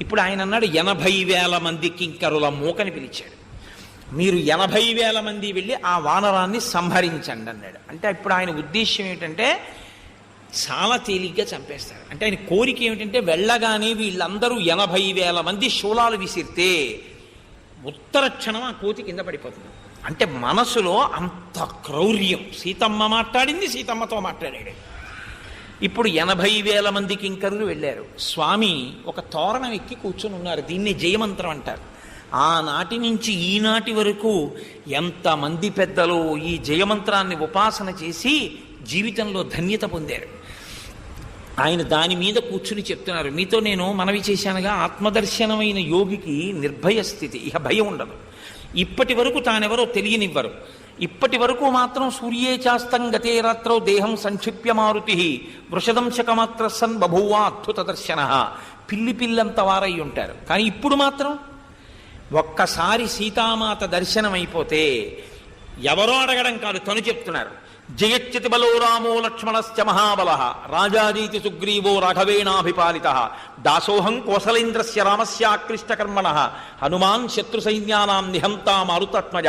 ఇప్పుడు ఆయన అన్నాడు ఎనభై వేల మంది కింకరుల మూకని పిలిచాడు. మీరు ఎనభై వేల మంది వెళ్ళి ఆ వానరాన్ని సంహరించండి అన్నాడు. అంటే ఇప్పుడు ఆయన ఉద్దేశ్యం ఏంటంటే చాలా తేలిగ్గా చంపేస్తారు. అంటే ఆయన కోరిక ఏమిటంటే వెళ్ళగానే వీళ్ళందరూ ఎనభై వేల మంది శూలాలు విసిరితే ఉత్తర క్షణం ఆ కోతి కింద పడిపోతుంది. అంటే మనసులో అంత క్రౌర్యం. సీతమ్మ మాట్లాడింది సీతమ్మతో మాట్లాడాడు. ఇప్పుడు ఎనభై వేల మంది కింకరులు వెళ్ళారు. స్వామి ఒక తోరణం ఎక్కి కూర్చొని ఉన్నారు. దీన్ని జయమంత్రం అంటారు. ఆనాటి నుంచి ఈనాటి వరకు ఎంతమంది పెద్దలు ఈ జయమంత్రాన్ని ఉపాసన చేసి జీవితంలో ధన్యత పొందారు. ఆయన దాని మీద కూర్చుని చెప్తున్నారు. మీతో నేను మనవి చేశానుగా ఆత్మదర్శనమైన యోగికి నిర్భయ స్థితి. ఇక భయం ఉండదు. ఇప్పటి వరకు తానెవరో తెలియనివ్వరు. ఇప్పటి వరకు మాత్రం సూర్యే చాస్తం గతే రాత్రో దేహం సంక్షిప్య మారుతి వృషదంశకమాత్ర సన్ బభువా అద్భుత దర్శన పిల్లి పిల్లంత వారై ఉంటారు. కానీ ఇప్పుడు మాత్రం ఒక్కసారి సీతామాత దర్శనం అయిపోతే ఎవరో అడగడం కాదు తను చెప్తున్నారు. జయచ్యతి బలో రామో లక్ష్మణశ్చ మహాబల. రాజాదీతి సుగ్రీవో రాఘవేణాభిపాలిత. దాసోహం కోసలేంద్రస్య రామస్యాకృష్టకర్మణ హనుమాన్ శత్రు సైన్యానాం నిహంతా మారుతత్మజ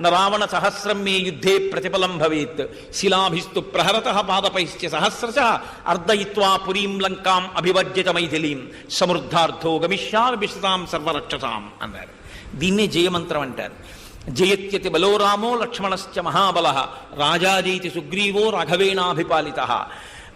న రావణ సహస్రం మే యుద్ధే ప్రతిఫలం భవేత్. శిలాభిస్తు ప్రహరత పాదపైశ్చ సహస్రశ. అర్దయిత్వా పురీం లంకాం అభివర్జిత మైథిలీం. సమృద్ధార్థో గమిష్యామి విశతాం సర్వరక్షసాం అన్నారు. దీన్నే జయమంత్రం అంటారు. జయత్యతి బలో రామో లక్ష్మణశ్చ మహాబల రాజాదీతి సుగ్రీవో రాఘవేణాభిపాలిత.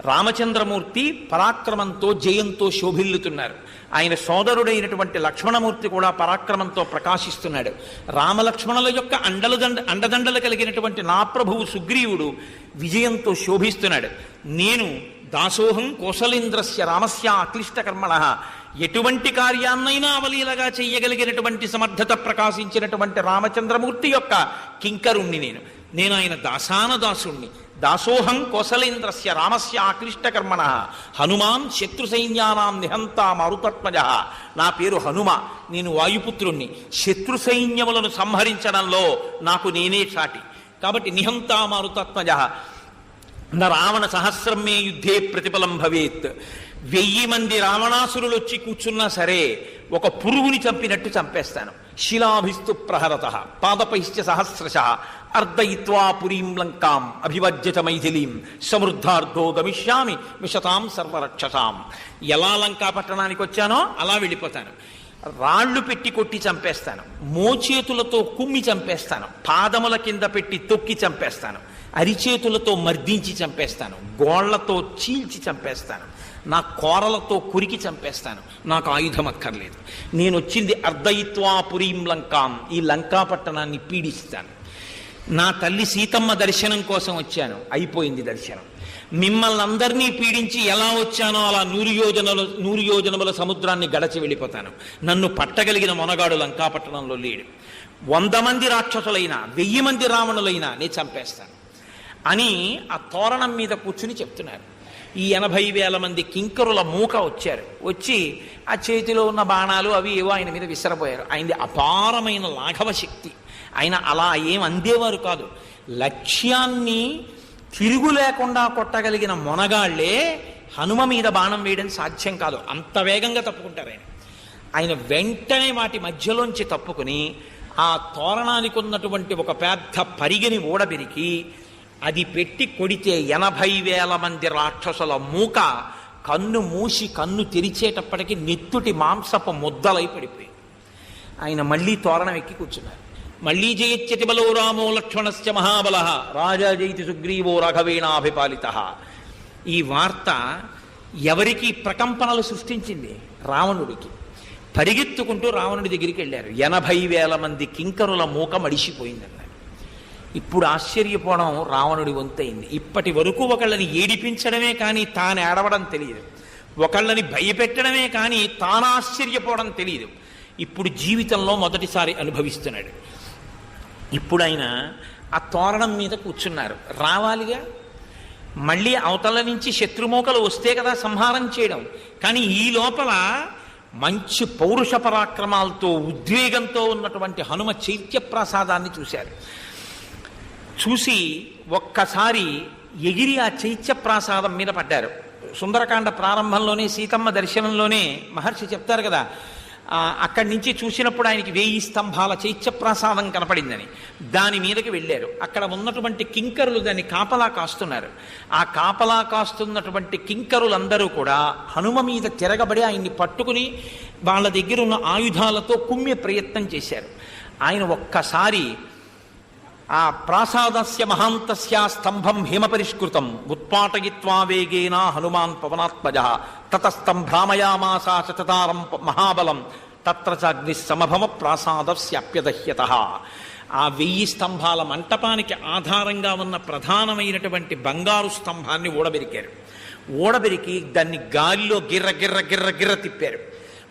రామచంద్రమూర్తి పరాక్రమంతో జయంతో శోభిల్లుతున్నారు. ఆయన సోదరుడైనటువంటి లక్ష్మణమూర్తి కూడా పరాక్రమంతో ప్రకాశిస్తున్నాడు. రామలక్ష్మణుల యొక్క అండలు దండ అండదండలు కలిగినటువంటి నా ప్రభువు సుగ్రీవుడు విజయంతో శోభిస్తున్నాడు. నేను దాసోహం కోసలేంద్రస్య రామస్య అక్లిష్టకర్మణ. ఎటువంటి కార్యాన్నైనా అవలీలగా చేయగలిగినటువంటి సమర్థత ప్రకాశించినటువంటి రామచంద్రమూర్తి యొక్క కింకరుణ్ణి నేను. నేను ఆయన దాసాన దాసుణ్ణి దాసోహం కోసలేంద్రస్య రామస్య ఆక్లిష్టకర్మణ హనుమాన్ శత్రు సైన్యానాం నిహంతా మరుతత్మజ నా పేరు హనుమ నేను వాయుపుత్రుణ్ణి. శత్రు సైన్యములను సంహరించడంలో నాకు నేనే సాటి కాబట్టి నిహంతా మారుతత్మజ న రావణ సహస్రం మే యుద్ధే ప్రతిఫలం భవేత్. వెయ్యి మంది రావణాసురులు వచ్చి కూర్చున్నా సరే ఒక పురుగుని చంపినట్టు చంపేస్తాను. శిలాభిస్తు ప్రహరత పాదపైశ్చ సహస్రశ అర్ధయిత్వా పురీం లంకాం అభివజ్యత మైథిలీం సమృద్ధార్థో గమిష్యామి మిషతాం సర్వరక్షసాం. ఎలా లంకా పట్టణానికి వచ్చానో అలా వెళ్ళిపోతాను. రాళ్ళు పెట్టి కొట్టి చంపేస్తాను. మోచేతులతో కుమ్మి చంపేస్తాను. పాదముల కింద పెట్టి తొక్కి చంపేస్తాను. అరిచేతులతో మర్దించి చంపేస్తాను గోళ్ళతో చీల్చి చంపేస్తాను నా కోరలతో కురికి చంపేస్తాను. నాకు ఆయుధం అక్కర్లేదు. నేను వచ్చింది అర్ధయిత్వాపురీం లంకాం. ఈ లంకా పట్టణాన్ని పీడిస్తాను. నా తల్లి సీతమ్మ దర్శనం కోసం వచ్చాను. అయిపోయింది దర్శనం. మిమ్మల్ని అందరినీ పీడించి ఎలా వచ్చానో అలా నూరు యోజనలు నూరు యోజనముల సముద్రాన్ని గడచి వెళ్ళిపోతాను. నన్ను పట్టగలిగిన మొనగాడు లంకాపట్టణంలో లేడు. వంద మంది రాక్షసులైనా వెయ్యి మంది రావణులైనా నేను చంపేస్తాను. అని ఆ తోరణం మీద కూర్చుని చెప్తున్నారు. ఈ ఎనభై వేల మంది కింకరుల మూక వచ్చారు. వచ్చి ఆ చేతిలో ఉన్న బాణాలు అవి ఏవో ఆయన మీద విసరపోయారు ఆయనది అపారమైన లాఘవ శక్తి. ఆయన అలా ఏం అందేవారు కాదు. లక్ష్యాన్ని తిరుగు లేకుండా కొట్టగలిగిన మొనగాళ్ళే హనుమ మీద బాణం వేయడం సాధ్యం కాదు. అంత వేగంగా తప్పుకుంటారు ఆయన. ఆయన వెంటనే వాటి మధ్యలోంచి తప్పుకుని ఆ తోరణానికి ఉన్నటువంటి ఒక పెద్ద పరిగిని ఊడబెరికి అది పెట్టి కొడితే ఎనభై వేల మంది రాక్షసుల మూక కన్ను మూసి కన్ను తెరిచేటప్పటికి నెత్తుటి మాంసపు ముద్దలై పడిపోయి ఆయన మళ్ళీ తోరణం ఎక్కి కూర్చున్నారు. మళ్ళీ జయత్యతి బలో రామో లక్ష్మణశ్చ మహాబల. రాజా జయితి సుగ్రీవో రాఘవేణాభిపాలిత. ఈ వార్త ఎవరికి ప్రకంపనలు సృష్టించింది? రావణుడికి. పరిగెత్తుకుంటూ రావణుడి దగ్గరికి వెళ్ళారు. ఎనభై వేల మంది కింకరుల మూక మడిసిపోయిందన్నారు. ఇప్పుడు ఆశ్చర్యపోవడం రావణుడి వంతైంది ఇప్పటి వరకు ఒకళ్ళని ఏడిపించడమే కానీ తాను ఏడవడం తెలియదు. ఒకళ్ళని భయపెట్టడమే కానీ తాను ఆశ్చర్యపోవడం తెలియదు. ఇప్పుడు జీవితంలో మొదటిసారి అనుభవిస్తున్నాడు. ఇప్పుడు ఆయన ఆ తోరణం మీద కూర్చున్నారు. రావాలిగా? మళ్ళీ అవతల నుంచి శత్రుమోకలు వస్తే కదా సంహారం చేయడం. కానీ ఈ లోపల మంచి పౌరుష పరాక్రమాలతో ఉద్వేగంతో ఉన్నటువంటి హనుమ చైత్యప్రసాదాన్ని చూశారు. చూసి ఒక్కసారి ఎగిరి ఆ చైత్యప్రాసాదం మీద పడ్డారు. సుందరకాండ ప్రారంభంలోనే సీతమ్మ దర్శనంలోనే మహర్షి చెప్తారు కదా అక్కడి నుంచి చూసినప్పుడు ఆయనకి వేయి స్తంభాల చైత్య ప్రసాదం కనపడిందని. దాని మీదకి వెళ్ళారు. అక్కడ ఉన్నటువంటి కింకరులు దాన్ని కాపలా కాస్తున్నారు. ఆ కాపలా కాస్తున్నటువంటి కింకరులందరూ కూడా హనుమ మీద తిరగబడి ఆయన్ని పట్టుకుని వాళ్ళ దగ్గర ఉన్న ఆయుధాలతో కుమ్మే ప్రయత్నం చేశారు. ఆయన ఒక్కసారి ఆ ప్రాసాదస్య మహాంతస్య స్తంభం హిమపరిష్కృతం ఉత్పాటయిత్వా వేగేన హనుమాన్ పవనాత్మజ తతస్తం భ్రామయామాసా మహాబలం తత్ర చ అగ్ని సమభవ ప్రాసాదస్యాప్యదహ్యత ఆ వెయ్యి స్తంభాల మంటపానికి ఆధారంగా ఉన్న ప్రధానమైనటువంటి బంగారు స్తంభాన్ని ఊడబెరికారు. ఊడబెరికి దాన్ని గాలిలో గిర్ర గిర్ర గిర్ర గిర్ర తిప్పారు.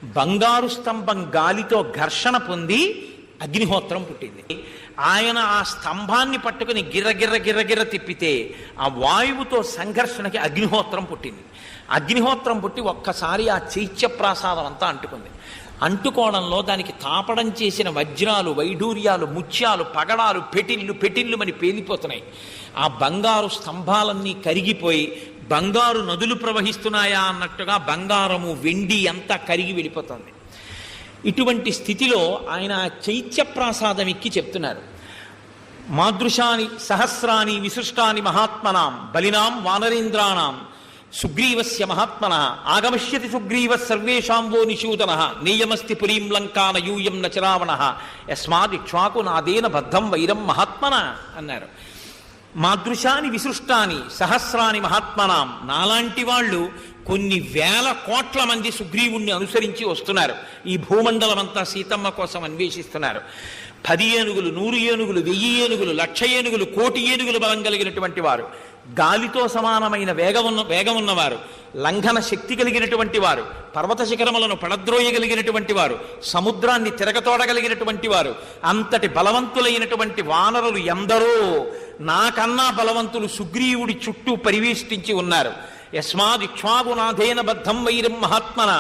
బంగారు స్తంభం గాలితో ఘర్షణ పొంది అగ్నిహోత్రం పుట్టింది. ఆయన ఆ స్తంభాన్ని పట్టుకుని గిర్ర గిర్ర తిప్పితే ఆ వాయువుతో సంఘర్షణకి అగ్నిహోత్రం పుట్టింది. అగ్నిహోత్రం పుట్టి ఒక్కసారి ఆ చైత్య ప్రాసాదం అంతా అంటుకుంది. అంటుకోవడంలో దానికి తాపడం చేసిన వజ్రాలు వైఢూర్యాలు ముత్యాలు పగడాలు పెటిల్లు పెటిల్లు మని పేలిపోతున్నాయి. ఆ బంగారు స్తంభాలన్నీ కరిగిపోయి బంగారు నదులు ప్రవహిస్తున్నాయా అన్నట్టుగా బంగారము వెండి అంతా కరిగి వెళ్ళిపోతుంది. ఇటువంటి స్థితిలో ఆయన చైత్య ప్రాసాదం ఎక్కి చెప్తున్నారు. మాదృశాని సహస్రాని విశిష్టాని మహాత్మనాం బలినాం వానరేంద్రాణం సుగ్రీవస్య మహాత్మన ఆగమిష్యతి సుగ్రీవ సర్వేషాంబో నిషూదన నేయమస్తి పురీం లంకాన యూయం నచరావణ యస్మాద్ ఇక్ష్వాకు నాదేన బద్ధం వైరం మహాత్మన అన్నారు. మాదృశాని విసృష్టాని సహస్రాని మహాత్మనాం. నాలాంటి వాళ్ళు కొన్ని వేల కోట్ల మంది సుగ్రీవుణ్ణి అనుసరించి వస్తున్నారు. ఈ భూమండలం అంతా సీతమ్మ కోసం అన్వేషిస్తున్నారు. పది ఏనుగులు నూరు ఏనుగులు వెయ్యి ఏనుగులు లక్ష ఏనుగులు కోటి ఏనుగులు బలం కలిగినటువంటి వారు. గాలితో సమానమైన వేగం ఉన్న వేగం ఉన్నవారు లంఘన శక్తి కలిగినటువంటి వారు పర్వత శిఖరములను పడద్రోయగలిగినటువంటి వారు సముద్రాన్ని తిరగతోడగలిగినటువంటి వారు అంతటి బలవంతులైనటువంటి వానరులు ఎందరో నాకన్నా బలవంతులు సుగ్రీవుడి చుట్టూ పరివేష్టించి ఉన్నారు. యస్మాదిక్ష్వాగునాథేన బద్ధం వైరం మహాత్మన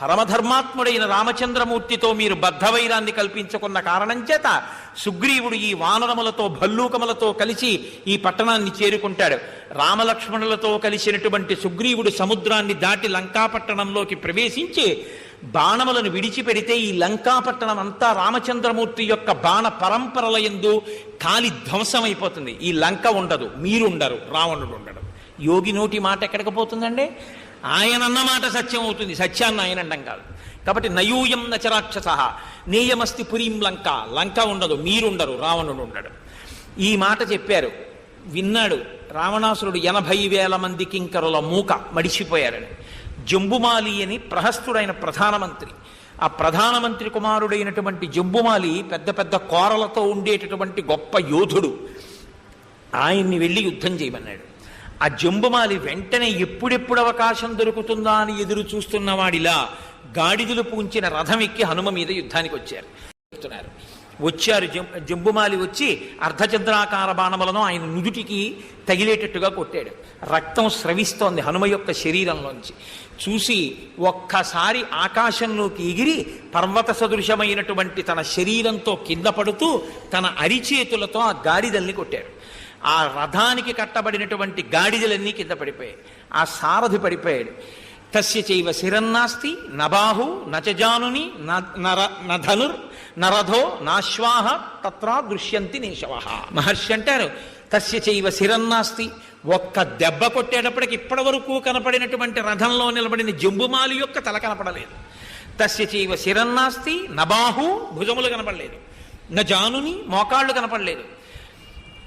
పరమధర్మాత్ముడైన రామచంద్రమూర్తితో మీరు బద్ధవైరాన్ని కల్పించుకున్న కారణం చేత సుగ్రీవుడు ఈ వానరములతో భల్లూకములతో కలిసి ఈ పట్టణాన్ని చేరుకుంటాడు. రామలక్ష్మణులతో కలిసినటువంటి సుగ్రీవుడు సముద్రాన్ని దాటి లంకాపట్టణంలోకి ప్రవేశించి బాణములను విడిచిపెడితే ఈ లంకాపట్టణం అంతా రామచంద్రమూర్తి యొక్క బాణ పరంపరల ఎందు కాలి ధ్వంసమైపోతుంది. ఈ లంక ఉండదు మీరుండరు రావణుడు ఉండడు. యోగి నోటి మాట ఎక్కడికి పోతుందండి? ఆయన అన్నమాట సత్యం అవుతుంది సత్యాన్ని ఆయన అండం కాదు. కాబట్టి నయూయం నచరాక్షస నేయమస్తి పురీం లంక. లంక ఉండదు మీరుండరు రావణుడు ఉండడు. ఈ మాట చెప్పారు. విన్నాడు. రావణాసురుడు ఎనభై వేల మంది కింకరుల మూక మడిచిపోయారని. జంబుమాలి అని ప్రహస్తుడైన ప్రధానమంత్రి. ఆ ప్రధానమంత్రి కుమారుడైనటువంటి జంబుమాలి పెద్ద పెద్ద కోరలతో ఉండేటటువంటి గొప్ప యోధుడు. ఆయన్ని వెళ్ళి యుద్ధం చేయమన్నాడు. ఆ జంబుమాలి వెంటనే ఎప్పుడెప్పుడు అవకాశం దొరుకుతుందా అని ఎదురు చూస్తున్న వాడిలా గాడిదలు పూంచిన రథం ఎక్కి హనుమ మీద యుద్ధానికి వచ్చారు. చెప్తున్నారు. వచ్చారు జం- జంబుమాలి వచ్చి అర్ధచంద్రాకార బాణములను ఆయన నుదుటికి తగిలేటట్టుగా కొట్టాడు. రక్తం స్రవిస్తోంది హనుమ యొక్క శరీరంలోంచి. చూసి ఒక్కసారి ఆకాశంలోకి ఎగిరి పర్వత సదృశమైనటువంటి తన శరీరంతో కింద పడుతూ తన అరిచేతులతో ఆ గాడిదల్ని కొట్టాడు. ఆ రథానికి కట్టబడినటువంటి గాడిదలన్నీ కింద పడిపోయాయి. ఆ సారథి పడిపోయాడు. తస్య చైవ శిరన్నాస్తి నబాహు నచజానుని నర నధనుర్ నరథో నాశ్వాహ తత్రా దృశ్యంతి నేశవ. మహర్షి అంటారు తస్య చైవ శిరన్నాస్తి ఒక్క దెబ్బ కొట్టేటప్పటికి ఇప్పటి వరకు కనపడినటువంటి రథంలో నిలబడిన జంబుమాలి యొక్క తల కనపడలేదు. తస్య చైవ శిరన్నాస్తి నబాహు భుజములు కనపడలేదు. న జానుని మోకాళ్ళు కనపడలేదు.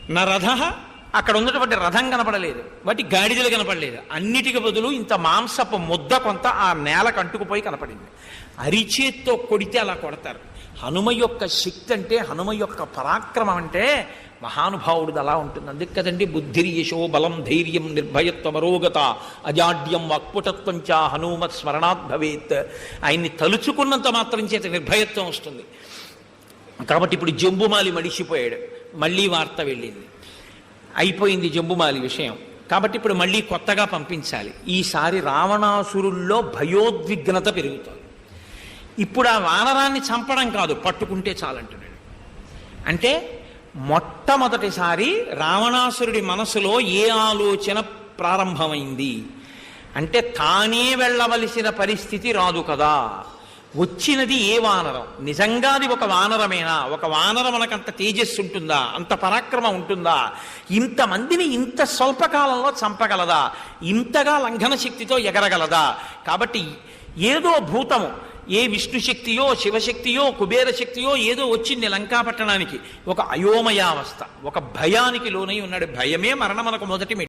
నా రథ అక్కడ ఉన్నటువంటి రథం కనపడలేదు. వాటి గాడిదలు కనపడలేదు. అన్నిటికి బదులు ఇంత మాంసపు ముద్ద కొంత ఆ నేలకు అంటుకుపోయి కనపడింది. అరిచేత్తో కొడితే అలా కొడతారు. హనుమ యొక్క శక్తి అంటే హనుమ యొక్క పరాక్రమం అంటే మహానుభావుడిది అలా ఉంటుంది. అందుకే కదండి బుద్ధిర్యశో బలం ధైర్యం నిర్భయత్వం అరోగత అజాడ్యం వాక్పుటత్వం చ హనుమత్ స్మరణాత్ భవేత్. ఆయన్ని తలుచుకున్నంత మాత్రం చేత నిర్భయత్వం వస్తుంది. కాబట్టి ఇప్పుడు జంబుమాలి మడిసిపోయాడు మళ్ళీ వార్త వెళ్ళింది. అయిపోయింది జంబుమాలి విషయం. కాబట్టి ఇప్పుడు మళ్ళీ కొత్తగా పంపించాలి. ఈసారి రావణాసురుల్లో భయోద్విగ్నత పెరుగుతుంది. ఇప్పుడు ఆ వానరాన్ని చంపడం కాదు పట్టుకుంటే చాలంటున్నాడు. అంటే మొట్టమొదటిసారి రావణాసురుడి మనసులో ఏ ఆలోచన ప్రారంభమైంది? అంటే తానే వెళ్ళవలసిన పరిస్థితి రాదు కదా. వచ్చినది ఏ వానరం? నిజంగా అది ఒక వానరమేనా? ఒక వానరం మనకంత తేజస్సు ఉంటుందా? అంత పరాక్రమం ఉంటుందా? ఇంతమందిని ఇంత స్వల్పకాలంలో చంపగలదా? ఇంతగా లంఘన శక్తితో ఎగరగలదా? కాబట్టి ఏదో భూతము ఏ విష్ణు శక్తియో శివశక్తియో కుబేర శక్తియో ఏదో వచ్చింది లంకాపట్టణానికి. ఒక అయోమయావస్థ ఒక భయానికి లోనై ఉన్నాడు. భయమే మరణం మనకు మొదటి